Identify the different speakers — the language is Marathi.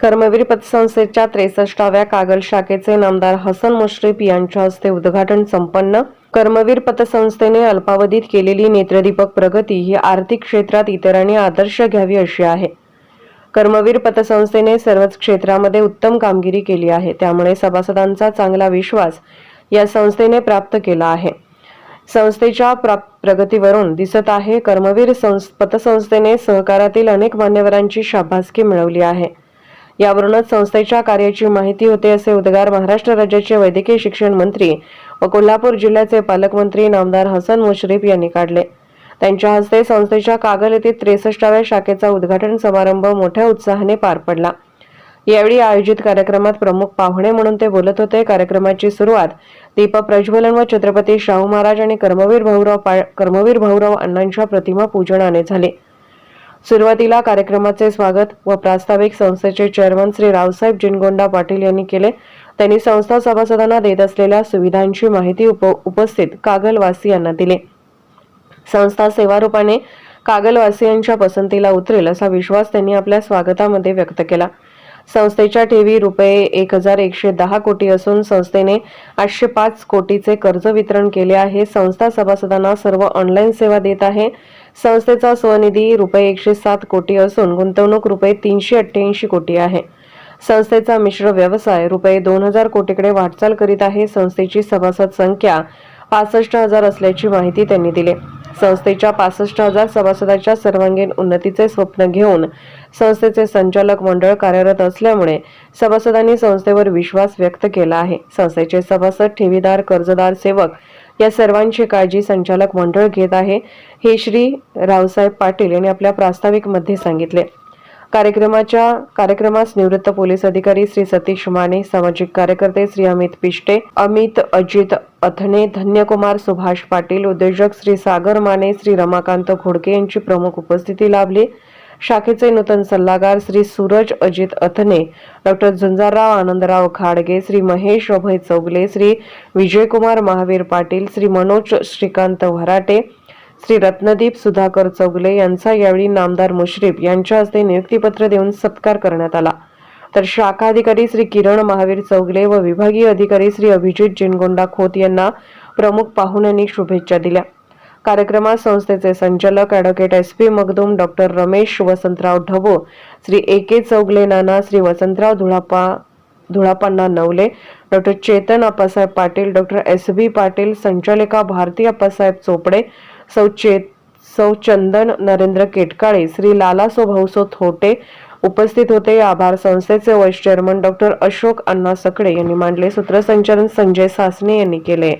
Speaker 1: कर्मवीर पतसंस्थेच्या त्रेसष्टाव्या कागल शाखेचे नामदार हसन मुश्रीफ यांच्या हस्ते उद्घाटन संपन्न. कर्मवीर पतसंस्थेने अल्पावधीत केलेली नेत्रदीपक प्रगती ही आर्थिक क्षेत्रात इतरांनी आदर्श घ्यावी अशी आहे. कर्मवीर पतसंस्थेने सर्वच क्षेत्रामध्ये उत्तम कामगिरी केली आहे. त्यामुळे सभासदांचा चांगला विश्वास या संस्थेने प्राप्त केला आहे. संस्थेच्या प्राप- प्रगतीवरून दिसत आहे कर्मवीर संस् पतसंस्थेने सहकारातील अनेक मान्यवरांची शाबासकी मिळवली आहे. यावरूनच संस्थेच्या कार्याची माहिती होते असे उद्गार महाराष्ट्र राज्याचे वैद्यकीय शिक्षण मंत्री व कोल्हापूर जिल्ह्याचे पालकमंत्री नामदार हसन मुश्रीफ यांनी काढले. त्यांच्या हस्ते संस्थेच्या कागल येथील त्रेसष्टाव्या शाखेचा उद्घाटन समारंभ मोठ्या उत्साहाने पार पडला. यावेळी आयोजित कार्यक्रमात प्रमुख पाहुणे म्हणून ते बोलत होते. कार्यक्रमाची सुरुवात दीप प्रज्वलन व छत्रपती शाहू महाराज आणि कर्मवीर भाऊराव कर्मवीर भाऊराव अण्णांच्या प्रतिमा पूजनाने झाली. सुरुवातीला कार्यक्रमाचे स्वागत व प्रास्ताविक संस्थेचे चेअरमन श्री रावसाहेब जिनगोंडा पाटील यांनी केले. त्यांनी संस्था सभासदांना देत असलेल्या सुविधांची माहिती उप उपस्थित कागलवासियांना दिली. संस्था सेवारूपाने कागलवासियांच्या पसंतीला उतरेल असा विश्वास त्यांनी आपल्या स्वागतामध्ये व्यक्त केला. संस्थेच्या ठेवी रुपये एक हजार एकशे दहा कोटी असून संस्थेने आठशे पाच कोटीचे कर्ज वितरण केले आहे. संस्था सभासदांना सर्व ऑनलाईन सेवा देत आहे. संस्थेचा स्वनिधी रुपये एकशे सात कोटी असून गुंतवणूक रुपये तीनशे अठ्ठ्याऐंशी कोटी आहे. संस्थेचा मिश्र व्यवसाय रुपये दोन हजार कोटीकडे वाटचाल करीत आहे. संस्थेची सभासद संख्या पासष्ट हजार असल्याची माहिती त्यांनी दिली. संस्थेच्या पासष्ट हजार सभासदाच्या सर्वांगीण उन्नतीचे स्वप्न घेऊन संस्थेचे संचालक मंडळ कार्यरत असल्यामुळे सभासदांनी संस्थेवर विश्वास व्यक्त केला आहे. संस्थेचे सभासद ठेवीदार कर्जदार सेवक या सर्वांची काळजी संचालक मंडळ घेत आहे हे श्री रावसाहेब पाटील यांनी आपल्या प्रास्ताविकमध्ये सांगितले. कार्यक्रमाच्या कार्यक्रमास निवृत्त पोलीस अधिकारी श्री सतीश माने सामाजिक कार्यकर्ते श्री अमित पिष्टे अमित अजित अथणे धन्यकुमार सुभाष पाटील उद्योजक श्री सागर माने श्री रमाकांत घोडके यांची प्रमुख उपस्थिती लाभली. शाखेचे नूतन सल्लागार श्री सूरज अजित अथने डॉक्टर झुंजारराव आनंदराव खाडगे श्री महेश अभय चौगले श्री विजयकुमार महावीर पाटील श्री मनोज श्रीकांत वराटे श्री रत्नदीप सुधाकर चौगले यांचा यावेळी नामदार मुश्रीफ यांच्या हस्ते नियुक्तीपत्र देऊन सत्कार करण्यात आला. तर शाखा अधिकारी श्री किरण महावीर चौगले व विभागीय अधिकारी श्री अभिजित जिनगोंडा खोत यांना प्रमुख पाहुण्यांनी शुभेच्छा दिल्या. कार्यक्रमात संस्थेचे संचालक advocate S P Magdum doctor Ramesh Vasantrao Dhabo Shri A K Chougule Nana Shri Vasantrao Dhulapa धुळापांना Navale doctor Chetan Appasaheb Patil doctor S B Patil संचालिका भारती अप्पासाहेब चोपडे सौ चेत सौ चंदन नरेंद्र केटकाळे श्री लालासो भाऊसो थोटे उपस्थित होते. आभार संस्थेचे vice chairman doctor Ashok Anna Sakade यांनी मांडले. सूत्रसंचालन संजय सासने यांनी केले.